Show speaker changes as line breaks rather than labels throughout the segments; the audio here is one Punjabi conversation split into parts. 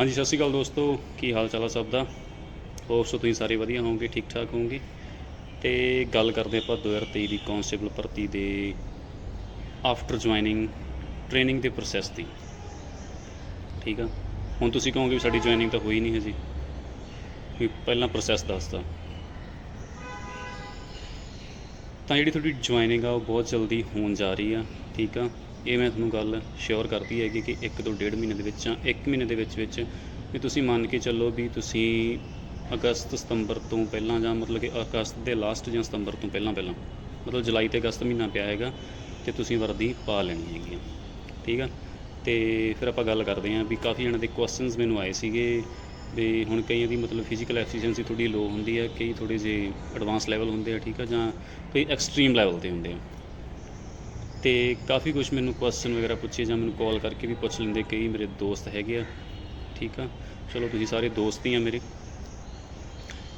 ਹਾਂਜੀ, ਸਤਿ ਸ਼੍ਰੀ ਅਕਾਲ ਦੋਸਤੋ। ਕੀ ਹਾਲ ਚਾਲ ਆ ਸਭ ਦਾ? ਹੋਪ ਸੋ ਤੁਸੀਂ ਸਾਰੇ ਵਧੀਆ ਹੋਵੋਗੇ, ਠੀਕ ਠਾਕ ਹੋਵੋਗੇ। ਤੇ ਗੱਲ ਕਰਦੇ ਆਪਾਂ 2023 ਦੀ ਕਾਂਸਟੇਬਲ ਭਰਤੀ ਦੇ ਆਫਟਰ ਜੁਆਇਨਿੰਗ ਟ੍ਰੇਨਿੰਗ ਦੇ ਪ੍ਰੋਸੈਸ ਦੀ। ਠੀਕ ਆ? ਹੁਣ ਤੁਸੀਂ ਕਹੋਗੇ ਵੀ ਸਾਡੀ ਜੁਆਇਨਿੰਗ ਤਾਂ ਹੋਈ ਨਹੀਂ ਹਜੇ। ਵੀ ਪਹਿਲਾਂ ਪ੍ਰੋਸੈਸ ਦੱਸਦਾ। ਤਾਂ ਜਿਹੜੀ ਤੁਹਾਡੀ ਜੁਆਇਨਿੰਗ ਆ, ਉਹ ਬਹੁਤ ਜਲਦੀ ਹੋਣ ਜਾ ਰਹੀ ਆ, ਠੀਕ ਆ? ਇਹ ਮੈਂ ਤੁਹਾਨੂੰ ਗੱਲ ਸ਼ੋਰ ਕਰਦੀ ਹੈਗੀ ਕਿ ਇੱਕ ਤੋਂ ਡੇਢ ਮਹੀਨੇ ਦੇ ਵਿੱਚ ਜਾਂ ਇੱਕ ਮਹੀਨੇ ਦੇ ਵਿੱਚ ਵਿੱਚ ਵੀ ਤੁਸੀਂ ਮੰਨ ਕੇ ਚੱਲੋ ਵੀ ਤੁਸੀਂ ਅਗਸਤ ਸਤੰਬਰ ਤੋਂ ਪਹਿਲਾਂ ਜਾਂ ਮਤਲਬ ਕਿ ਅਗਸਤ ਦੇ ਲਾਸਟ ਜਾਂ ਸਤੰਬਰ ਤੋਂ ਪਹਿਲਾਂ ਪਹਿਲਾਂ, ਮਤਲਬ ਜੁਲਾਈ ਤੇ ਅਗਸਤ ਮਹੀਨਾ ਪਿਆ ਹੈਗਾ ਤੇ ਤੁਸੀਂ ਵਰਦੀ ਪਾ ਲੈਣੀ ਹੈਗੀ ਠੀਕ ਆ? ਤੇ ਫਿਰ ਆਪਾਂ ਗੱਲ ਕਰਦੇ ਹਾਂ ਵੀ ਕਾਫੀ ਜਣਾਂ ਦੇ ਕੁਐਸਚਨਸ ਮੈਨੂੰ ਆਏ ਸੀਗੇ ਵੀ ਹੁਣ ਕਈਆਂ ਦੀ ਮਤਲਬ ਫਿਜ਼ੀਕਲ ਐਫੀਸ਼ੀਐਂਸੀ ਥੋੜੀ ਲੋ ਹੁੰਦੀ ਹੈ, ਕਈ ਥੋੜੇ ਜਿਹੇ ਐਡਵਾਂਸ ਲੈਵਲ ਹੁੰਦੇ ਆ, ਠੀਕ ਆ? ਜਾਂ ਕਈ ਐਕਸਟ੍ਰੀਮ ਲੈਵਲ ਤੇ ਹੁੰਦੇ ਆ। ਤੇ ਕਾਫੀ ਕੁਝ ਮੈਨੂੰ ਕੁਐਸਚਨ ਵਗੈਰਾ ਪੁੱਛੇ ਜਾਂ ਮੈਨੂੰ ਕਾਲ ਕਰਕੇ ਵੀ ਪੁੱਛ ਲੈਂਦੇ, ਕਈ ਮੇਰੇ ਦੋਸਤ ਹੈਗੇ ਆ, ਠੀਕ ਆ? ਚਲੋ ਤੁਸੀਂ ਸਾਰੇ ਦੋਸਤ ਹੀ ਆ ਮੇਰੇ।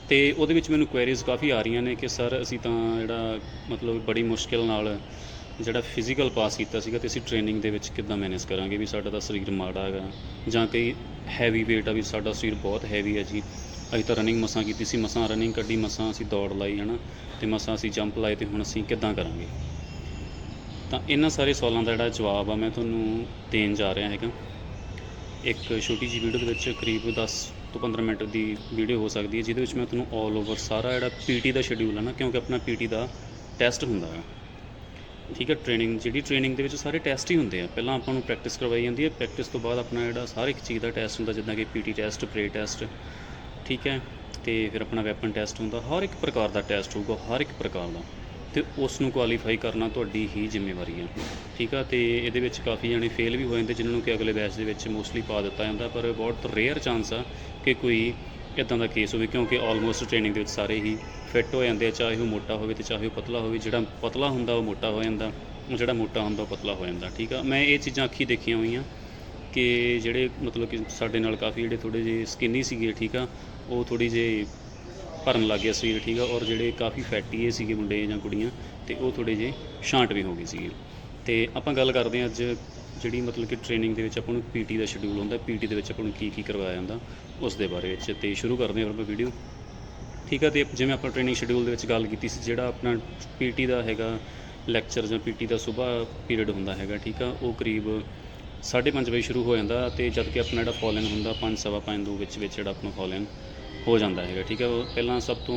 ਤੇ ਉਹਦੇ ਵਿੱਚ ਮੈਨੂੰ ਕੁਐਰੀਜ਼ ਕਾਫੀ ਆ ਰਹੀਆਂ ਨੇ ਕਿ ਸਰ ਅਸੀਂ ਤਾਂ ਜਿਹੜਾ ਮਤਲਬ ਬੜੀ ਮੁਸ਼ਕਿਲ ਨਾਲ ਜਿਹੜਾ ਫਿਜ਼ੀਕਲ ਪਾਸ ਕੀਤਾ ਸੀਗਾ ਤੇ ਅਸੀਂ ਟ੍ਰੇਨਿੰਗ ਦੇ ਵਿੱਚ ਕਿੱਦਾਂ ਮੈਨੇਜ ਕਰਾਂਗੇ ਵੀ ਸਾਡਾ ਤਾਂ ਸਰੀਰ ਮਾੜਾ ਹੈਗਾ। ਜਾਂ ਕਈ ਹੈਵੀ weight ਆ ਵੀ ਸਾਡਾ ਸਰੀਰ ਬਹੁਤ ਹੈਵੀ ਹੈ ਜੀ। ਅਸੀਂ ਤਾਂ ਰਨਿੰਗ ਮਸਾਂ ਕੀਤੀ ਸੀ, ਮਸਾਂ ਰਨਿੰਗ ਕੱਢੀ, ਮਸਾਂ ਅਸੀਂ ਦੌੜ ਲਾਈ ਹੈ ਨਾ ਤੇ ਮਸਾਂ ਅਸੀਂ ਜੰਪ ਲਾਏ ਤੇ ਹੁਣ ਅਸੀਂ ਕਿੱਦਾਂ ਕਰਾਂਗੇ? ਤਾਂ ਇਹਨਾਂ ਸਾਰੇ ਸਵਾਲਾਂ ਦਾ ਜਿਹੜਾ ਜਵਾਬ ਆ, ਮੈਂ ਤੁਹਾਨੂੰ ਦੇਣ ਜਾ ਰਿਹਾ ਹੈਗਾ। ਇੱਕ ਛੋਟੀ ਜਿਹੀ ਵੀਡੀਓ ਦੇ ਵਿੱਚ ਕਰੀਬ 10 ਤੋਂ 15 ਮਿੰਟ ਦੀ ਵੀਡੀਓ ਹੋ ਸਕਦੀ ਹੈ, ਜਿਹਦੇ ਵਿੱਚ ਮੈਂ ਤੁਹਾਨੂੰ 올 ਓਵਰ ਸਾਰਾ ਜਿਹੜਾ ਪੀਟੀ ਦਾ ਸ਼ਡਿਊਲ ਹੈ ਨਾ, ਕਿਉਂਕਿ ਆਪਣਾ ਪੀਟੀ ਦਾ ਟੈਸਟ ਹੁੰਦਾ ਹੈ ਠੀਕ ਹੈ ਟ੍ਰੇਨਿੰਗ ਜਿਹੜੀ ਟ੍ਰੇਨਿੰਗ ਦੇ ਵਿੱਚ ਸਾਰੇ ਟੈਸਟ ਹੀ ਹੁੰਦੇ ਆ। ਪਹਿਲਾਂ ਆਪਾਂ ਨੂੰ ਪ੍ਰੈਕਟਿਸ ਕਰਵਾਈ ਜਾਂਦੀ ਹੈ ਪ੍ਰੈਕਟਿਸ ਤੋਂ ਬਾਅਦ ਆਪਣਾ ਜਿਹੜਾ ਹਰ ਇੱਕ ਚੀਜ਼ ਦਾ ਟੈਸਟ ਹੁੰਦਾ, ਜਿੱਦਾਂ ਕਿ ਪੀਟੀ ਟੈਸਟ ਪ੍ਰੇ ਟੈਸਟ ਠੀਕ ਹੈ, ਤੇ ਫਿਰ ਆਪਣਾ ਵੈਪਨ ਟੈਸਟ ਹੁੰਦਾ। ਹਰ ਇੱਕ ਪ੍ਰਕਾਰ ਦਾ ਟੈਸਟ ਹੋਊਗਾ, ਹਰ ਇੱਕ ਪ੍ਰਕਾਰ ਦਾ। ਤੇ ਉਸ ਨੂੰ ਕੁਆਲੀਫਾਈ ਕਰਨਾ ਤੁਹਾਡੀ ਹੀ ਜ਼ਿੰਮੇਵਾਰੀ ਹੈ ਠੀਕ ਆ? ਤੇ ਇਹਦੇ ਵਿੱਚ ਕਾਫੀ ਜਾਣੇ ਫੇਲ ਵੀ ਹੋ ਜਾਂਦੇ, ਜਿਨ੍ਹਾਂ ਨੂੰ ਕਿ ਅਗਲੇ ਬੈਚ ਦੇ ਵਿੱਚ ਮੋਸਟਲੀ ਪਾ ਦਿੱਤਾ ਜਾਂਦਾ, ਪਰ ਬਹੁਤ ਰੇਅਰ ਚਾਂਸ ਆ ਕਿ ਕੋਈ ਇਦਾਂ ਦਾ ਕੇਸ ਹੋਵੇ, ਕਿਉਂਕਿ ਆਲਮੋਸਟ ਟ੍ਰੇਨਿੰਗ ਦੇ ਵਿੱਚ ਸਾਰੇ ਹੀ ਫਿੱਟ ਹੋ ਜਾਂਦੇ ਆ, ਚਾਹੇ ਉਹ ਮੋਟਾ ਹੋਵੇ ਤੇ ਚਾਹੇ ਉਹ ਪਤਲਾ ਹੋਵੇ, ਜਿਹੜਾ ਪਤਲਾ ਹੁੰਦਾ ਉਹ ਮੋਟਾ ਹੋ ਜਾਂਦਾ ਉਹ ਜਿਹੜਾ ਮੋਟਾ ਹੁੰਦਾ ਉਹ ਪਤਲਾ ਹੋ ਜਾਂਦਾ, ਠੀਕ ਆ? ਮੈਂ ਇਹ ਚੀਜ਼ਾਂ ਅੱਖੀ ਦੇਖੀਆਂ ਹੋਈਆਂ ਕਿ ਜਿਹੜੇ ਮਤਲਬ ਕਿ ਸਾਡੇ ਨਾਲ ਕਾਫੀ ਜਿਹੜੇ ਥੋੜੇ ਜਿਹੇ ਸਕਿਨੀ ਸੀਗੇ, ਠੀਕ ਆ? ਉਹ ਥੋੜੀ ਜਿਹੀ ਭਰਨ ਲੱਗ ਗਿਆ ਸਰੀਰ, ਠੀਕ ਆ? ਔਰ ਜਿਹੜੇ ਕਾਫੀ ਫੈਟੀ ਸੀਗੇ ਮੁੰਡੇ ਜਾਂ ਕੁੜੀਆਂ, ਤੇ ਉਹ ਥੋੜੇ ਜਿਹੇ ਸ਼ਾਂਟ ਵੀ ਹੋ ਗਏ ਸੀਗੇ। ਤੇ ਆਪਾਂ ਗੱਲ ਕਰਦੇ ਹਾਂ ਅੱਜ ਜਿਹੜੀ ਮਤਲਬ ਕਿ ਟ੍ਰੇਨਿੰਗ ਦੇ ਵਿੱਚ ਆਪਾਂ ਨੂੰ ਪੀਟੀ ਦਾ ਸ਼ਡਿਊਲ ਹੁੰਦਾ ਪੀਟੀ ਦੇ ਵਿੱਚ ਆਪਾਂ ਨੂੰ ਕੀ ਕੀ ਕਰਵਾਇਆ ਜਾਂਦਾ, ਉਸ ਦੇ ਬਾਰੇ ਵਿੱਚ। ਤੇ ਸ਼ੁਰੂ ਕਰਦੇ ਹਾਂ ਆਪਾਂ ਵੀਡੀਓ ਠੀਕ ਆ? ਤੇ ਜਿਵੇਂ ਆਪਾਂ ਟ੍ਰੇਨਿੰਗ ਸ਼ਡਿਊਲ ਦੇ ਵਿੱਚ ਗੱਲ ਕੀਤੀ ਸੀ, ਜਿਹੜਾ ਆਪਣਾ ਪੀਟੀ ਦਾ ਹੈਗਾ ਲੈਕਚਰ ਜਾਂ ਪੀਟੀ ਦਾ ਸਵੇਰ ਪੀਰੀਅਡ ਹੁੰਦਾ ਹੈਗਾ, ਠੀਕ ਆ? ਉਹ ਕਰੀਬ 5:30 ਵਜੇ ਸ਼ੁਰੂ ਹੋ ਜਾਂਦਾ, ਤੇ ਜਦ ਕਿ ਆਪਣਾ ਜਿਹੜਾ ਫੋਲਨ ਹੁੰਦਾ 5:30 5 ਦੋ ਵਿੱਚ ਵਿੱਚ ਜਿਹੜਾ ਆਪਣਾ ਫੋਲਨ ਹੋ ਜਾਂਦਾ ਹੈਗਾ ਠੀਕ ਹੈ? ਉਹ ਪਹਿਲਾਂ ਸਭ ਤੋਂ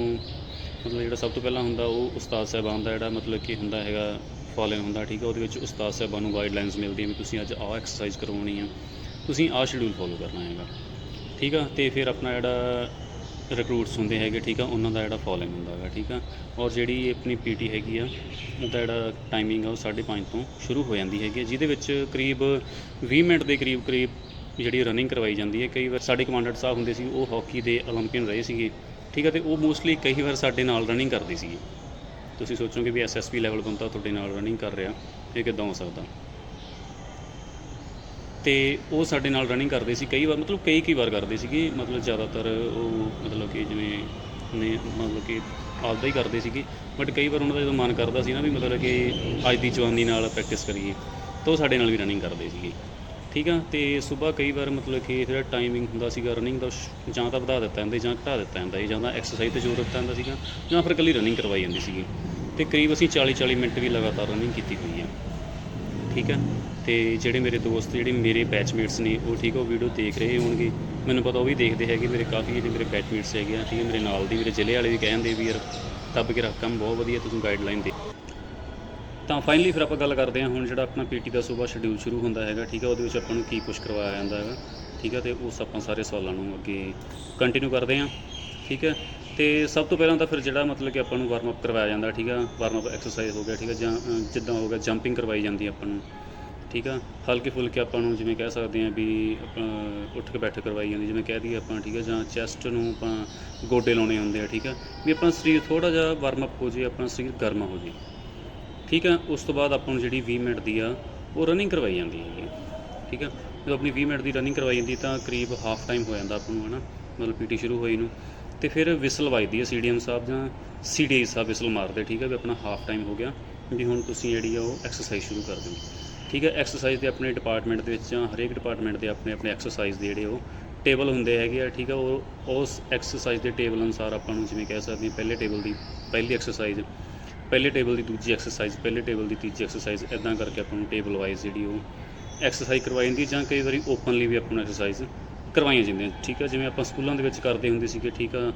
ਮਤਲਬ ਜਿਹੜਾ ਸਭ ਤੋਂ ਪਹਿਲਾਂ ਹੁੰਦਾ ਉਹ ਉਸਤਾਦ ਸਾਹਿਬਾਨ ਦਾ ਜਿਹੜਾ ਮਤਲਬ ਕਿ ਹੁੰਦਾ ਹੈਗਾ ਫੋਲਨ ਹੁੰਦਾ ਠੀਕ ਹੈ? ਉਹਦੇ ਵਿੱਚ ਉਸਤਾਦ ਸਾਹਿਬਾਨ ਨੂੰ ਗਾਈਡਲਾਈਨਸ ਮਿਲਦੀਆਂ ਵੀ ਤੁਸੀਂ ਅੱਜ ਆਹ ਐਕਸਰਸਾਈਜ਼ ਕਰਵਾਉਣੀ ਆ ਤੁਸੀਂ ਆਹ ਸ਼ਡਿਊਲ ਫੋਲੋ ਕਰਨਾ ਹੈਗਾ ਠੀਕ ਆ? ਤੇ ਫਿਰ ਆਪਣਾ ਜਿਹੜਾ ਰਿਕਰੂਟਸ ਹੁੰਦੇ ਹੈਗੇ ਠੀਕ ਆ? ਉਹਨਾਂ ਦਾ ਜਿਹੜਾ ਫੋਲੋਇੰਗ ਹੁੰਦਾ ਹੈਗਾ ਠੀਕ ਆ? ਔਰ ਜਿਹੜੀ ਆਪਣੀ ਪੀਟੀ ਹੈਗੀ ਆ ਉਹਦਾ ਜਿਹੜਾ ਟਾਈਮਿੰਗ ਆ ਉਹ 5:30 ਤੋਂ ਸ਼ੁਰੂ ਹੋ ਜਾਂਦੀ ਹੈਗੀ ਆ, ਜਿਹਦੇ ਵਿੱਚ ਕਰੀਬ 20 ਮਿੰਟ ਦੇ ਕਰੀਬ ਕਰੀਬ ਜਿਹੜੀ ਰਨਿੰਗ ਕਰਵਾਈ ਜਾਂਦੀ ਹੈ, ਕਈ ਵਾਰ ਸਾਡੇ ਕਮਾਂਡਰ ਸਾਹਿਬ ਹੁੰਦੇ ਸੀ, ਉਹ ਹੋਕੀ ਦੇ ਓਲੰਪੀਅਨ ਰਹੇ ਸੀਗੇ, ਠੀਕ ਹੈ ਅਤੇ ਉਹ ਮੋਸਟਲੀ ਕਈ ਵਾਰ ਸਾਡੇ ਨਾਲ ਰਨਿੰਗ ਕਰਦੇ ਸੀਗੇ। ਤੁਸੀਂ ਸੋਚੋਗੇ ਵੀ ਐੱਸ ਐੱਸ ਪੀ ਲੈਵਲ ਬੰਦਾ ਤੁਹਾਡੇ ਨਾਲ ਰਨਿੰਗ ਕਰ ਰਿਹਾ, ਇਹ ਕਿੱਦਾਂ ਹੋ ਸਕਦਾ? ਅਤੇ ਉਹ ਸਾਡੇ ਨਾਲ ਰਨਿੰਗ ਕਰਦੇ ਸੀ, ਕਈ ਵਾਰ, ਮਤਲਬ ਕਈ ਕਈ ਵਾਰ ਕਰਦੇ ਸੀਗੇ, ਮਤਲਬ ਜ਼ਿਆਦਾਤਰ ਉਹ ਮਤਲਬ ਕਿ ਜਿਵੇਂ ਨੇ ਮਤਲਬ ਕਿ ਆਪਦਾ ਹੀ ਕਰਦੇ ਸੀਗੇ ਬਟ ਕਈ ਵਾਰ ਉਹਨਾਂ ਦਾ ਜਦੋਂ ਮਨ ਕਰਦਾ ਸੀ ਨਾ ਵੀ ਮਤਲਬ ਕਿ ਅੱਜ ਦੀ ਜਵਾਨੀ ਨਾਲ ਪ੍ਰੈਕਟਿਸ ਕਰੀਏ, ਤਾਂ ਉਹ ਸਾਡੇ ਨਾਲ ਵੀ ਰਨਿੰਗ ਕਰਦੇ ਸੀਗੇ। ਠੀਕ ਆ, ਤੇ ਸਵੇਰ ਕਈ ਵਾਰ ਮਤਲਬ ਕਿ ਜਿਹੜਾ ਟਾਈਮਿੰਗ ਹੁੰਦਾ ਸੀਗਾ ਰਨਿੰਗ ਦਾ ਸ਼- ਜਾਂ ਤਾਂ ਵਧਾ ਦਿੱਤਾ ਜਾਂਦਾ ਜਾਂ ਘਟਾ ਦਿੱਤਾ ਜਾਂਦਾ ਜਾਂ ਤਾਂ ਐਕਸਰਸਾਈਜ਼ ਤੇ ਜ਼ੋਰ ਦਿੱਤਾ ਜਾਂਦਾ ਸੀਗਾ, ਜਾਂ ਫਿਰ ਇਕੱਲੀ ਰਨਿੰਗ ਕਰਵਾਈ ਜਾਂਦੀ ਸੀਗੀ। ਤੇ ਕਰੀਬ ਅਸੀਂ 40 40 ਮਿੰਟ ਵੀ ਲਗਾਤਾਰ ਰਨਿੰਗ ਕੀਤੀ ਹੋਈ ਆ। ਠੀਕ ਆ? ਤੇ ਜਿਹੜੇ ਮੇਰੇ ਦੋਸਤ, ਜਿਹੜੇ ਮੇਰੇ ਬੈਚਮੇਟਸ ਨੇ, ਉਹ ਠੀਕ ਆ, ਉਹ ਵੀਡੀਓ ਦੇਖ ਰਹੇ ਹੋਣਗੇ। ਮੈਨੂੰ ਪਤਾ ਉਹ ਵੀ ਦੇਖਦੇ ਹੈਗੇ, ਮੇਰੇ ਕਾਫੀ ਜਿਹੜੇ ਮੇਰੇ ਬੈਚਮੇਟਸ ਹੈਗੇ ਆ, ਠੀਕ ਹੈ ਮੇਰੇ ਨਾਲ ਦੀ, ਮੇਰੇ ਜ਼ਿਲ੍ਹੇ ਵਾਲੇ ਵੀ ਕਹਿੰਦੇ ਵੀ ਯਾਰ, ਦੱਬ ਕੇ ਰੱਖ, ਕੰਮ ਬਹੁਤ ਵਧੀਆ, ਤੁਸੀਂ ਗਾਈਡਲਾਈਨ ਦੇ। ਤਾਂ ਫਾਈਨਲੀ ਫਿਰ ਆਪਾਂ ਗੱਲ ਕਰਦੇ ਹਾਂ ਹੁਣ ਜਿਹੜਾ ਆਪਣਾ ਪੀਟੀ ਦਾ ਸਵੇਰ ਸ਼ਡਿਊਲ ਸ਼ੁਰੂ ਹੁੰਦਾ ਹੈਗਾ, ਠੀਕ ਹੈ ਉਹਦੇ ਵਿੱਚ ਆਪਾਂ ਨੂੰ ਕੀ ਕੁਝ ਕਰਵਾਇਆ ਜਾਂਦਾ ਹੈਗਾ, ਠੀਕ ਹੈ ਤੇ ਉਸ ਆਪਾਂ ਸਾਰੇ ਸਵਾਲਾਂ ਨੂੰ ਅੱਗੇ ਕੰਟੀਨਿਊ ਕਰਦੇ ਹਾਂ, ਠੀਕ ਹੈ ਤੇ ਸਭ ਤੋਂ ਪਹਿਲਾਂ ਤਾਂ ਫਿਰ ਜਿਹੜਾ ਮਤਲਬ ਕਿ ਆਪਾਂ ਨੂੰ ਵਾਰਮ ਅਪ ਕਰਵਾਇਆ ਜਾਂਦਾ, ਠੀਕ ਆ? ਵਾਰਮ ਅਪ ਐਕਸਰਸਾਈਜ਼ ਹੋ ਗਿਆ, ਠੀਕ ਹੈ ਜਾਂ ਜਿੱਦਾਂ ਹੋ ਗਿਆ ਜੰਪਿੰਗ ਕਰਵਾਈ ਜਾਂਦੀ ਆਪਾਂ ਨੂੰ, ਠੀਕ ਆ? ਹਲਕੇ ਫੁਲਕੇ ਆਪਾਂ ਨੂੰ ਜਿਵੇਂ ਕਹਿ ਸਕਦੇ ਹਾਂ ਵੀ ਆਪਾਂ ਉੱਠ ਕੇ ਬੈਠ ਕਰਵਾਈ ਜਾਂਦੀ, ਜਿਵੇਂ ਕਹਿ ਦਈਏ ਆਪਾਂ, ਠੀਕ ਆ? ਜਾਂ ਚੈਸਟ ਨੂੰ ਆਪਾਂ ਗੋਡੇ ਲਾਉਣੇ ਹੁੰਦੇ ਆ, ਠੀਕ ਆ? ਵੀ ਆਪਣਾ ਸਰੀਰ ਥੋੜਾ ਜਿਹਾ ਵਾਰਮ ਅਪ ਹੋ ਜੇ ਆਪਣਾ ਸਰੀਰ ਗਰਮ ਹੋ ਜੇ ਠੀਕ ਹੈ, ਉਸ ਤੋਂ ਬਾਅਦ ਆਪਾਂ ਨੂੰ ਜਿਹੜੀ 20 ਮਿੰਟ ਦੀ ਆ, ਉਹ ਰਨਿੰਗ ਕਰਵਾਈ ਜਾਂਦੀ ਹੈ। ਠੀਕ ਹੈ, ਜਦੋਂ ਆਪਣੀ 20 ਮਿੰਟ ਦੀ ਰਨਿੰਗ ਕਰਵਾਈ ਜਾਂਦੀ ਤਾਂ ਕਰੀਬ ਹਾਫ ਟਾਈਮ ਹੋ ਜਾਂਦਾ ਆਪਾਂ ਨੂੰ, ਹਨਾ, ਮਤਲਬ ਪੀਟੀ ਸ਼ੁਰੂ ਹੋਈ ਨੂੰ। ਤੇ ਫਿਰ ਵਿਸਲ ਵੱਜਦੀ ਹੈ ਸੀਡੀਐਮ ਸਾਹਿਬ ਜਾਂ ਸੀਡੀਆਈ ਸਾਹਿਬ ਵਿਸਲ ਮਾਰਦੇ, ਠੀਕ ਹੈ, ਵੀ ਆਪਣਾ ਹਾਫ ਟਾਈਮ ਹੋ ਗਿਆ, ਵੀ ਹੁਣ ਤੁਸੀਂ ਜਿਹੜੀ ਆ, ਉਹ ਐਕਸਰਸਾਈਜ਼ ਸ਼ੁਰੂ ਕਰ ਦਿਓ। ਠੀਕ ਹੈ ਐਕਸਰਸਾਈਜ਼ ਦੇ ਆਪਣੇ ਡਿਪਾਰਟਮੈਂਟ ਦੇ ਵਿੱਚ ਜਾਂ ਹਰੇਕ ਡਿਪਾਰਟਮੈਂਟ ਦੇ ਆਪਣੇ ਆਪਣੇ ਐਕਸਰਸਾਈਜ਼ ਦੇ ਜਿਹੜੇ ਉਹ ਟੇਬਲ ਹੁੰਦੇ ਹੈਗੇ ਆ, ਠੀਕ ਆ ਉਹ ਉਸ ਐਕਸਰਸਾਈਜ਼ ਦੇ ਟੇਬਲ ਅਨੁਸਾਰ ਆਪਾਂ ਨੂੰ ਜਿਵੇਂ ਕਹਿ ਸਕਦੇ ਹਾਂ, ਪਹਿਲੇ ਟੇਬਲ ਦੀ ਪਹਿਲੀ ਐਕਸਰਸਾਈਜ਼ ਪਹਿਲੇ ਟੇਬਲ ਦੀ ਦੂਜੀ ਐਕਸਰਸਾਈਜ਼ ਪਹਿਲੇ ਟੇਬਲ ਦੀ ਤੀਜੀ ਐਕਸਰਸਾਈਜ਼ ਇਦਾਂ ਕਰਕੇ ਆਪਾਂ ਨੂੰ ਟੇਬਲ ਵਾਈਜ਼ ਜਿਹੜੀ ਉਹ ਐਕਸਰਸਾਈਜ਼ ਕਰਵਾਈ ਜਾਂਦੀ ਹੈ ਜਾਂ ਕਈ ਵਾਰੀ ਓਪਨਲੀ ਵੀ ਆਪਾਂ ਨੂੰ ਐਕਸਰਸਾਈਜ਼ ਕਰਵਾਈਆਂ ਜਾਂਦੀਆਂ। ਠੀਕ ਆ, ਜਿਵੇਂ ਆਪਾਂ ਸਕੂਲਾਂ ਦੇ ਵਿੱਚ ਕਰਦੇ ਹੁੰਦੇ ਸੀਗੇ, ਠੀਕ ਆ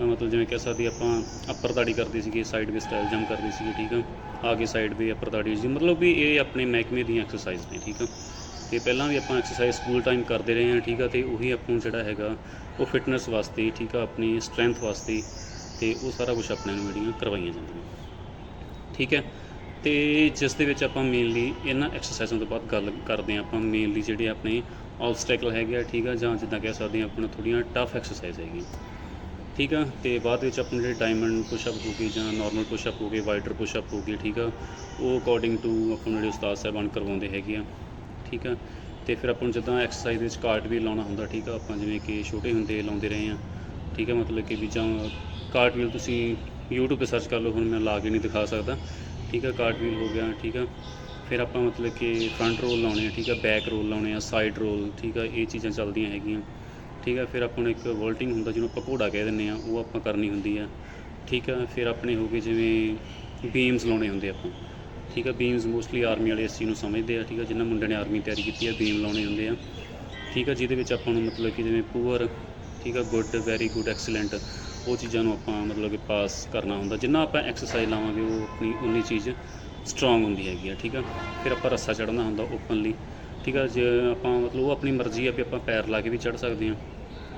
ਮਤਲਬ ਜਿਵੇਂ ਕਹਿ ਸਕਦੇ ਆਪਾਂ ਅੱਪਰ ਦਾੜੀ ਕਰਦੇ ਸੀਗੇ ਸਾਈਡ ਵੇ ਸਟਾਈਲ ਜੰਮ ਕਰਦੇ ਸੀਗੇ, ਠੀਕ ਆ, ਆਗੇ ਸਾਈਡ ਵੇ ਅੱਪਰ ਦਾੜੀ ਜੀ ਮਤਲਬ ਵੀ ਇਹ ਆਪਣੇ ਮਹਿਕਮੇ ਦੀਆਂ ਐਕਸਰਸਾਈਜ਼ ਨੇ, ਠੀਕ ਆ। ਤੇ ਪਹਿਲਾਂ ਵੀ ਆਪਾਂ ਐਕਸਰਸਾਈਜ਼ ਸਕੂਲ ਟਾਈਮ ਕਰਦੇ ਰਹੇ ਹਾਂ, ਠੀਕ ਆ, ਤੇ ਉਹੀ ਆਪਾਂ ਨੂੰ ਜਿਹੜਾ ਹੈਗਾ ਉਹ ਫਿਟਨੈਸ ਵਾਸਤੇ, ਠੀਕ ਆ, ਆਪਣੀ ਸਟਰੈਂਥ ਵਾਸਤੇ ਤੇ ਉਹ ਸਾਰਾ ਕੁਝ ਆਪਣੇ ਨੂੰ ਜਿਹੜੀਆਂ ਕਰਵਾਈਆਂ ਜਾਂਦੀਆਂ। ਠੀਕ ਹੈ? ਤੇ ਜਿਸ ਦੇ ਵਿੱਚ ਆਪਾਂ ਮੇਨਲੀ ਇਹਨਾਂ ਐਕਸਰਸਾਈਜ਼ਾਂ ਤੋਂ ਬਾਅਦ ਗੱਲ ਕਰਦੇ ਹਾਂ, ਆਪਾਂ ਮੇਨਲੀ ਜਿਹੜੇ ਆਪਣੇ ਆਬਸਟੈਕਲ ਹੈਗੇ ਆ, ਠੀਕ ਆ? ਜਾਂ ਜਿੱਦਾਂ ਕਹਿ ਸਕਦੇ ਹਾਂ, ਆਪਣਾ ਥੋੜ੍ਹੀਆਂ ਟਫ ਐਕਸਰਸਾਈਜ਼ ਹੈਗੀ। ਠੀਕ ਆ? ਤੇ ਬਾਅਦ ਵਿੱਚ ਆਪਣੇ ਜਿਹੜੇ ਡਾਇਮੰਡ ਪੁਸ਼ਅਪ ਹੋ ਗਏ ਜਾਂ ਨਾਰਮਲ ਪੁਸ਼ਅਪ ਹੋ ਗਏ ਵਾਈਡਰ ਪੁਸ਼ਅਪ ਹੋ ਗਏ ਠੀਕ ਆ? ਉਹ ਅਕੋਰਡਿੰਗ ਟੂ ਆਪਾਂ ਨੂੰ ਜਿਹੜੇ ਉਸਤਾਦ ਸਾਹਿਬਾਨ ਕਰਵਾਉਂਦੇ ਹੈਗੇ ਆ, ਠੀਕ ਆ? ਤੇ ਫਿਰ ਆਪਾਂ ਨੂੰ ਜਿੱਦਾਂ ਐਕਸਰਸਾਈਜ਼ ਵਿੱਚ ਕਾਰਟ ਵੀ ਲਾਉਣਾ ਹੁੰਦਾ, ਠੀਕ ਆ? ਆਪਾਂ ਜਿਵੇਂ ਕਿ ਛੋਟੇ ਹੁੰਦੇ ਲਾਉਂਦੇ ਰਹੇ ਆ, ਠੀਕ ਆ? ਮਤਲਬ ਕਿ ਵੀ ਜਾਂ ਕਾਰਟ ਵੀ ਤੁਸੀਂ YouTube ਤੇ ਸਰਚ ਕਰ ਲਓ, ਹੁਣ ਮੈਂ ਲਾ ਕੇ ਨਹੀਂ ਦਿਖਾ ਸਕਦਾ। ਠੀਕ ਆ ਕਾਰਟ ਵੀਲ ਹੋ ਗਿਆ, ਠੀਕ ਆ। ਫਿਰ ਆਪਾਂ ਮਤਲਬ ਕਿ ਫਰੰਟ ਰੋਲ ਲਾਉਣੇ ਆ, ਠੀਕ ਆ ਬੈਕ ਰੋਲ ਲਾਉਣੇ ਆ ਸਾਈਡ ਰੋਲ ਠੀਕ ਆ, ਇਹ ਚੀਜ਼ਾਂ ਚੱਲਦੀਆਂ ਹੈਗੀਆਂ। ਠੀਕ ਆ, ਫਿਰ ਆਪਾਂ ਨੂੰ ਇੱਕ ਵੋਲਟਿੰਗ ਹੁੰਦਾ, ਜਿਹਨੂੰ ਆਪਾਂ ਘੋੜਾ ਕਹਿ ਦਿੰਦੇ ਆ, ਉਹ ਆਪਾਂ ਕਰਨੀ ਹੁੰਦੀ ਆ। ਠੀਕ ਆ, ਫਿਰ ਆਪਣੇ ਹੋ ਗਏ ਜਿਵੇਂ ਬੀਮਸ ਲਾਉਣੇ ਹੁੰਦੇ ਆਪਾਂ। ਠੀਕ ਆ ਬੀਮਸ ਮੋਸਟਲੀ ਆਰਮੀ ਵਾਲੇ ਇਸ ਚੀਜ਼ ਨੂੰ ਸਮਝਦੇ ਆ, ਠੀਕ ਆ ਜਿਨ੍ਹਾਂ ਮੁੰਡਿਆਂ ਨੇ ਆਰਮੀ ਤਿਆਰੀ ਕੀਤੀ ਆ ਬੀਮ ਲਾਉਣੇ ਹੁੰਦੇ ਆ। ਠੀਕ ਆ, ਜਿਹਦੇ ਵਿੱਚ ਆਪਾਂ ਨੂੰ ਮਤਲਬ ਕਿ ਜਿਵੇਂ ਪੂਅਰ ਠੀਕ ਆ ਗੁੱਡ ਵੈਰੀ ਗੁੱਡ ਐਕਸਲੈਂਟ ਉਹ ਚੀਜ਼ਾਂ ਨੂੰ ਆਪਾਂ ਮਤਲਬ ਕਿ ਪਾਸ ਕਰਨਾ ਹੁੰਦਾ, ਜਿੰਨਾ ਆਪਾਂ ਐਕਸਰਸਾਈਜ਼ ਲਾਵਾਂਗੇ ਉਹ ਆਪਣੀ ਉਨੀ ਚੀਜ਼ ਸਟਰੋਂਗ ਹੁੰਦੀ ਹੈਗੀ ਆ, ਠੀਕ ਆ? ਫਿਰ ਆਪਾਂ ਰੱਸਾ ਚੜ੍ਹਨਾ ਹੁੰਦਾ ਓਪਨਲੀ ਠੀਕ ਆ? ਜੇ ਆਪਾਂ ਮਤਲਬ ਉਹ ਆਪਣੀ ਮਰਜ਼ੀ ਆ ਵੀ ਆਪਾਂ ਪੈਰ ਲਾ ਕੇ ਵੀ ਚੜ੍ਹ ਸਕਦੇ ਹਾਂ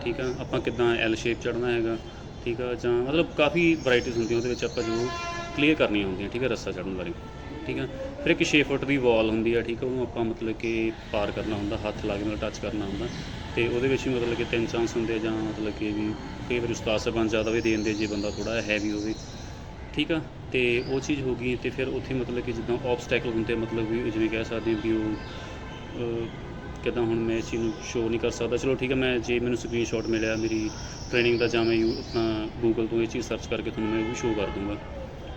ਠੀਕ ਆ? ਆਪਾਂ ਕਿੱਦਾਂ ਐਲ ਸ਼ੇਪ ਚੜ੍ਹਨਾ ਹੈਗਾ, ਠੀਕ ਆ? ਜਾਂ ਮਤਲਬ ਕਾਫੀ ਵੈਰਾਈਟੀਜ਼ ਹੁੰਦੀਆਂ ਉਹਦੇ ਵਿੱਚ ਆਪਾਂ ਜੋ ਕਲੀਅਰ ਕਰਨੀਆਂ ਹੁੰਦੀਆਂ, ਠੀਕ ਆ, ਰੱਸਾ ਚੜ੍ਹਨ ਬਾਰੇ ਠੀਕ ਆ? ਫਿਰ ਇੱਕ 6 ਫੁੱਟ ਦੀ ਵਾਲ ਹੁੰਦੀ ਆ, ਠੀਕ ਆ? ਉਹਨੂੰ ਆਪਾਂ ਮਤਲਬ ਕਿ ਪਾਰ ਕਰਨਾ ਹੁੰਦਾ, ਹੱਥ ਲਾ ਕੇ ਨਾਲ ਟੱਚ ਕਰਨਾ ਹੁੰਦਾ। ਤੇ ਉਹਦੇ ਵਿੱਚ ਵੀ ਮਤਲਬ ਕਿ ਤਿੰਨ ਚਾਂਸ ਹੁੰਦੇ ਆ ਜਾਂ ਮਤਲਬ ਕਿ ਵੀ ਕਈ ਵਾਰੀ ਉਸਤਾਦ ਸਾਹਿਬਾਨ ਜ਼ਿਆਦਾ ਵੀ ਦੇ ਦਿੰਦੇ ਜੇ ਬੰਦਾ ਥੋੜਾ ਹੈਵੀ ਹੋਵੇ। ਠੀਕ ਆ? ਤੇ ਉਹ ਚੀਜ਼ ਹੋ ਗਈ ਤੇ ਫਿਰ ਉੱਥੇ ਮਤਲਬ ਕਿ ਜਿੱਦਾਂ ਆਬਸਟੈਕਲ ਹੁੰਦੇ ਮਤਲਬ ਵੀ ਜਿਵੇਂ ਕਹਿ ਸਕਦੇ ਹਾਂ ਵੀ ਉਹ ਕਿਦਾਂ ਹੁਣ ਮੈਂ ਇਸ ਚੀਜ਼ ਨੂੰ ਸ਼ੋਅ ਨਹੀਂ ਕਰ ਸਕਦਾ। ਚਲੋ ਠੀਕ ਹੈ ਮੈਂ ਜੇ ਮੈਨੂੰ ਸਕਰੀਨਸ਼ਾਟ ਮਿਲਿਆ ਮੇਰੀ ਟ੍ਰੇਨਿੰਗ ਦਾ ਜਾਂ ਮੈਂ ਯੂ ਆਪਣਾ ਗੂਗਲ ਤੋਂ ਇਹ ਚੀਜ਼ ਸਰਚ ਕਰਕੇ ਤੁਹਾਨੂੰ ਮੈਂ ਉਹ ਵੀ ਸ਼ੋਅ ਕਰ ਦੂੰਗਾ।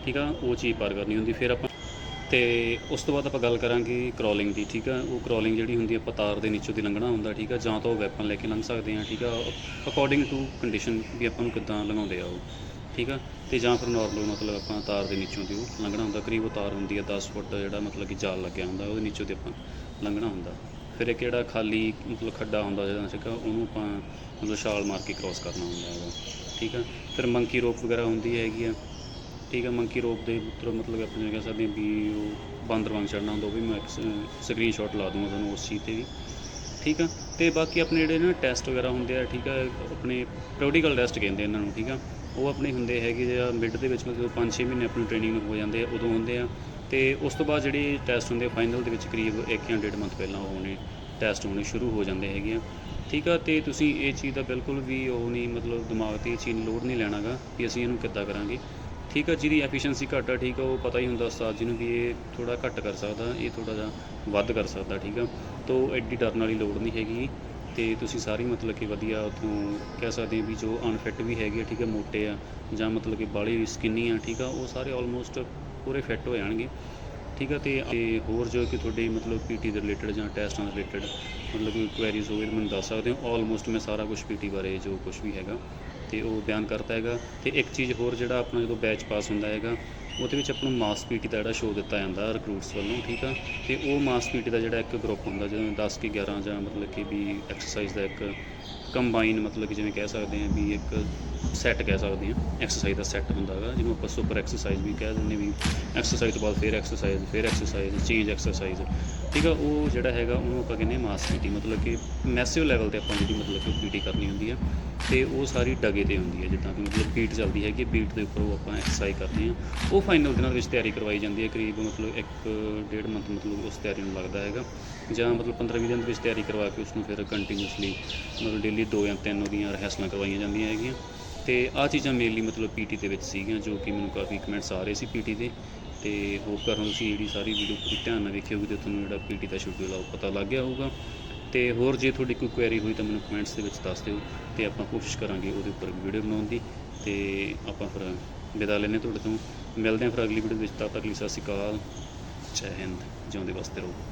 ਠੀਕ ਆ? ਉਹ ਚੀਜ਼ ਪਾਰ ਕਰਨੀ ਹੁੰਦੀ। ਫਿਰ ਆਪਾਂ ਤੇ ਉਸ ਤੋਂ ਬਾਅਦ ਆਪਾਂ ਗੱਲ ਕਰਾਂਗੇ ਕ੍ਰੋਲਿੰਗ ਦੀ, ਠੀਕ ਆ? ਉਹ ਕ੍ਰੋਲਿੰਗ ਜਿਹੜੀ ਹੁੰਦੀ ਆ, ਆਪਾਂ ਤਾਰ ਦੇ ਨੀਚੋਂ ਦੀ ਲੰਘਣਾ ਹੁੰਦਾ, ਠੀਕ ਆ? ਜਾਂ ਤਾਂ ਉਹ ਵੈਪਨ ਲੈ ਕੇ ਲੰਘ ਸਕਦੇ ਆ, ਠੀਕ ਆ? ਅਕੋਰਡਿੰਗ ਟੂ ਕੰਡੀਸ਼ਨ ਵੀ ਆਪਾਂ ਨੂੰ ਕਿੱਦਾਂ ਲੰਘਾਉਂਦੇ ਆ ਉਹ, ਠੀਕ ਆ? ਤੇ ਜਾਂ ਫਿਰ ਨਾਰਮਲ ਮਤਲਬ ਆਪਾਂ ਤਾਰ ਦੇ ਨੀਚੋਂ ਦੀ ਉਹ ਲੰਘਣਾ ਹੁੰਦਾ, ਕਰੀਬ ਉਹ ਤਾਰ ਹੁੰਦੀ ਆ 10 ਫੁੱਟ ਜਿਹੜਾ ਮਤਲਬ ਕਿ ਜਾਲ ਲੱਗਿਆ ਹੁੰਦਾ, ਉਹਦੇ ਨੀਚੋਂ ਦੀ ਆਪਾਂ ਲੰਘਣਾ ਹੁੰਦਾ। ਫਿਰ ਇੱਕ ਜਿਹੜਾ ਖਾਲੀ ਮਤਲਬ ਖੱਡਾ ਹੁੰਦਾ ਜਿਹੜਾ, ਠੀਕ ਉਹਨੂੰ ਆਪਾਂ ਮਤਲਬ ਛਾਲ ਮਾਰ ਕੇ ਕ੍ਰਾਸ ਕਰਨਾ ਹੁੰਦਾ ਹੈਗਾ ਠੀਕ ਆ? ਫਿਰ ਮੰਕੀ ਰੋਪ ਵਗੈਰਾ ਹੁੰਦੀ ਹੈਗੀ ਆ ਠੀਕ ਆ ਮੰਕੀ ਰੋਪ ਦੇ ਉੱਤਰ ਮਤਲਬ ਆਪਾਂ ਜਿਵੇਂ ਕਹਿ ਸਕਦੇ ਹਾਂ ਵੀ ਉਹ ਬਾਂਦਰ ਵਾਂਗ ਚੜਨਾ ਹੁੰਦਾ ਉਹ ਵੀ ਮੈਂ ਸਕਰੀਨਸ਼ਾਟ ਲਾ ਦੂੰਗਾ ਤੁਹਾਨੂੰ ਉਸ ਚੀਜ਼ ਤੇ ਵੀ। ਠੀਕ ਆ? ਤੇ ਬਾਕੀ ਆਪਣੇ ਜਿਹੜੇ ਨਾ ਟੈਸਟ ਵਗੈਰਾ ਹੁੰਦੇ ਆ, ਠੀਕ ਆ, ਆਪਣੇ ਪ੍ਰੋਡੀਕਲ ਟੈਸਟ ਕਹਿੰਦੇ ਇਹਨਾਂ ਨੂੰ, ਠੀਕ ਆ? ਉਹ ਆਪਣੇ ਹੁੰਦੇ ਹੈਗੇ ਜਿਹੜਾ ਮਿਡ ਦੇ ਵਿੱਚ ਮਤਲਬ 5-6 ਮਹੀਨੇ ਆਪਣੀ ਟ੍ਰੇਨਿੰਗ ਹੋ ਜਾਂਦੇ ਆ, ਉਦੋਂ ਹੁੰਦੇ ਆ। ਤੇ ਉਸ ਤੋਂ ਬਾਅਦ ਜਿਹੜੇ ਟੈਸਟ ਹੁੰਦੇ ਆ ਫਾਈਨਲ ਦੇ ਵਿੱਚ ਕਰੀਬ 1 ਜਾਂ 1.5 ਮੰਥ ਪਹਿਲਾਂ ਉਹ ਹੋਣੇ ਟੈਸਟ ਹੋਣੇ ਸ਼ੁਰੂ ਹੋ ਜਾਂਦੇ ਹੈਗੇ ਆ। ਠੀਕ ਆ? ਤੇ ਤੁਸੀਂ ਇਹ ਚੀਜ਼ ਦਾ ਬਿਲਕੁਲ ਵੀ ਉਹ ਨਹੀਂ, ਮਤਲਬ ਦਿਮਾਗ ਤੇ ਇਹ ਚੀਜ਼ ਨੂੰ ਲੋਡ ਨਹੀਂ ਲੈਣਾਗਾ ਕਿ ਅਸੀਂ ਇਹਨੂੰ ਕਿੱਦਾਂ ਕਰਾਂਗੇ। ਠੀਕ ਆ, ਜਿਹਦੀ ਐਫੀਸ਼ੀਐਂਸੀ ਘੱਟ ਆ, ਠੀਕ ਆ, ਉਹ ਪਤਾ ਹੀ ਹੁੰਦਾ ਉਸਤਾਦ ਜੀ ਨੂੰ ਵੀ ਇਹ ਥੋੜਾ ਘੱਟ ਕਰ ਸਕਦਾ, ਇਹ ਥੋੜਾ ਜਿਹਾ ਵੱਧ ਕਰ ਸਕਦਾ, ਠੀਕ ਆ। ਤੋ ਐਡੀ ਡਰਨ ਵਾਲੀ ਲੋੜ ਨਹੀਂ ਹੈਗੀ ਤੇ ਤੁਸੀਂ ਸਾਰੀ ਮਤਲਬ ਕਿ ਵਧੀਆ ਉੱਥੋਂ ਕਹਿ ਸਕਦੇ ਵੀ ਜੋ ਅਨਫਿਟ ਵੀ ਹੈਗੇ ਆ, ਠੀਕ ਆ, ਮੋਟੇ ਆ ਜਾਂ ਮਤਲਬ ਕਿ ਬਾਹਲੀ ਸਕਿਨੀ ਆ, ਠੀਕ ਆ, ਉਹ ਸਾਰੇ ਆਲਮੋਸਟ ਪੂਰੇ ਫਿੱਟ ਹੋ ਜਾਣਗੇ। ਠੀਕ ਆ, ਤੇ ਤੇ ਹੋਰ ਜੋ ਕਿ ਤੁਹਾਡੇ ਮਤਲਬ ਪੀਟੀ ਦੇ ਰਿਲੇਟਡ ਜਾਂ ਟੈਸਟਾਂ ਦੇ ਰਿਲੇਟਡ ਮਤਲਬ ਕੋਈ ਕੁਐਰੀਜ਼ ਹੋਵੇ ਤਾਂ ਮੈਨੂੰ ਦੱਸ ਸਕਦੇ ਹੋ ਆਲਮੋਸਟ ਮੈਂ ਸਾਰਾ ਕੁਝ ਪੀਟੀ ਬਾਰੇ ਜੋ ਕੁਝ ਵੀ ਹੈਗਾ। ਤੇ ਉਹ ਬਿਆਨ ਕਰਤਾ ਹੈਗਾ ਤੇ ਇੱਕ ਚੀਜ਼ ਹੋਰ ਜਿਹੜਾ ਆਪਣਾ ਜਦੋਂ ਬੈਚ ਪਾਸ ਹੁੰਦਾ ਹੈਗਾ, ਉਹਦੇ ਵਿੱਚ ਆਪਾਂ ਨੂੰ ਮਾਸ ਪੀਟੀ ਦਾ ਜਿਹੜਾ ਸ਼ੋਅ ਦਿੱਤਾ ਜਾਂਦਾ ਰਿਕਰੂਟਸ ਵੱਲੋਂ, ਠੀਕ ਆ? ਤੇ ਉਹ ਮਾਸ ਪੀਟੀ ਦਾ ਜਿਹੜਾ ਇੱਕ ਗਰੁੱਪ ਹੁੰਦਾ ਜਿਵੇਂ 10 ਕਿ 11 ਜਾਂ ਮਤਲਬ ਕਿ ਵੀ ਐਕਸਰਸਾਈਜ਼ ਦਾ ਇੱਕ ਕੰਬਾਈਨ ਮਤਲਬ ਕਿ ਜਿਵੇਂ ਕਹਿ ਸਕਦੇ ਹਾਂ ਵੀ ਇੱਕ ਸੈੱਟ ਕਹਿ ਸਕਦੇ ਹਾਂ। ਐਕਸਰਸਾਈਜ਼ ਦਾ ਸੈੱਟ ਹੁੰਦਾ ਹੈਗਾ ਜਿਹਨੂੰ ਆਪਾਂ ਸੁਪਰ ਐਕਸਰਸਾਈਜ਼ ਵੀ ਕਹਿ ਦਿੰਦੇ ਵੀ। ਐਕਸਰਸਾਈਜ਼ ਤੋਂ ਬਾਅਦ ਫਿਰ ਐਕਸਰਸਾਈਜ਼ ਫਿਰ ਐਕਸਰਸਾਈਜ਼ ਚੇਂਜ ਐਕਸਰਸਾਈਜ਼ ਠੀਕ ਆ, ਉਹ ਜਿਹੜਾ ਹੈਗਾ, ਉਹਨੂੰ ਆਪਾਂ ਕਹਿੰਦੇ ਹਾਂ ਮਾਸ ਪੀਟੀ ਮਤਲਬ ਕਿ ਮੈਸਿਵ ਲੈਵਲ ਤੇ ਆਪਾਂ ਜਿਹੜੀ ਮਤਲਬ ਕਿ ਪੀਟੀ ਕਰਨੀ ਹੁੰਦੀ ਆ, ਤੇ ਉਹ ਸਾਰੀ ਡਗੇ ਤੇ ਹੁੰਦੀ ਹੈ ਜਿੱਦਾਂ ਕਿ ਮਤਲਬ ਬੀਟ ਚੱਲਦੀ ਹੈਗੀ ਬੀਟ ਦੇ ਉੱਪਰ ਉਹ ਆਪਾਂ ਐਕਸਰਸਾਈਜ਼ ਕਰਦੇ ਹਾਂ। ਉਹ ਫਾਈਨਲ ਦਿਨਾਂ ਦੇ ਵਿੱਚ ਤਿਆਰੀ ਕਰਵਾਈ ਜਾਂਦੀ ਹੈ ਕਰੀਬ ਮਤਲਬ ਇੱਕ ਡੇਢ ਮੰਥ ਮਤਲਬ ਉਸ ਤਿਆਰੀ ਨੂੰ ਲੱਗਦਾ ਹੈਗਾ। ਜਾਂ ਮਤਲਬ 15 20 ਦਿਨ ਦੇ ਵਿੱਚ ਤਿਆਰੀ ਕਰਵਾ ਕੇ ਉਸ ਨੂੰ ਫਿਰ ਕੰਟੀਨਿਊਸਲੀ ਮਤਲਬ ਡੇਲੀ ਦੋ ਜਾਂ ਤਿੰਨ ਉਹਦੀਆਂ ਰਿਹਰਸਲਾਂ ਕਰਵਾਈਆਂ ਜਾਂਦੀਆਂ ਹੈਗੀਆਂ। ਤੇ ਆਹ ਚੀਜ਼ਾਂ ਮੇਨਲੀ ਮਤਲਬ ਪੀਟੀ ਦੇ ਵਿੱਚ ਸੀਗੀਆਂ, ਜੋ ਕਿ ਮੈਨੂੰ ਕਾਫੀ ਕਮੈਂਟਸ ਆ ਰਹੇ ਸੀ ਪੀਟੀ ਦੇ। ਤੇ ਹੋਪ ਕਰਨ ਤੁਸੀਂ ਜਿਹੜੀ ਸਾਰੀ ਵੀਡੀਓ ਪੂਰੀ ਧਿਆਨ ਨਾਲ ਵੇਖੀ ਹੋਊਗੀ ਤੇ ਤੁਹਾਨੂੰ ਜਿਹੜਾ ਪੀਟੀ ਦਾ ਸ਼ਡਿਊਲ ਆ ਉਹ ਪਤਾ ਲੱਗ ਗਿਆ ਹੋਊਗਾ। ਤੇ ਹੋਰ ਜੇ ਤੁਹਾਡੀ ਕੋਈ ਕੁਐਰੀ ਹੋਈ ਤਾਂ ਮੈਨੂੰ ਕਮੈਂਟਸ ਦੇ ਵਿੱਚ ਦੱਸ ਦਿਓ ਤੇ ਆਪਾਂ ਕੋਸ਼ਿਸ਼ ਕਰਾਂਗੇ ਉਹਦੇ ਉੱਪਰ ਵੀਡੀਓ ਬਣਾਉਣ ਦੀ। ਤੇ ਆਪਾਂ ਫਿਰ ਵਿਦਾ ਲੈਨੇ ਤੁਹਾਡੇ ਤੋਂ। ਮਿਲਦੇ ਹਾਂ ਫਿਰ ਅਗਲੀ ਵੀਡੀਓ ਵਿੱਚ, ਤਦ ਤੱਕ ਲਈ ਸਤਿ ਸ਼੍ਰੀ ਅਕਾਲ। ਜੈ ਹਿੰਦ। ਜਿਉਂਦੇ ਵਸਦੇ ਰਹੋ।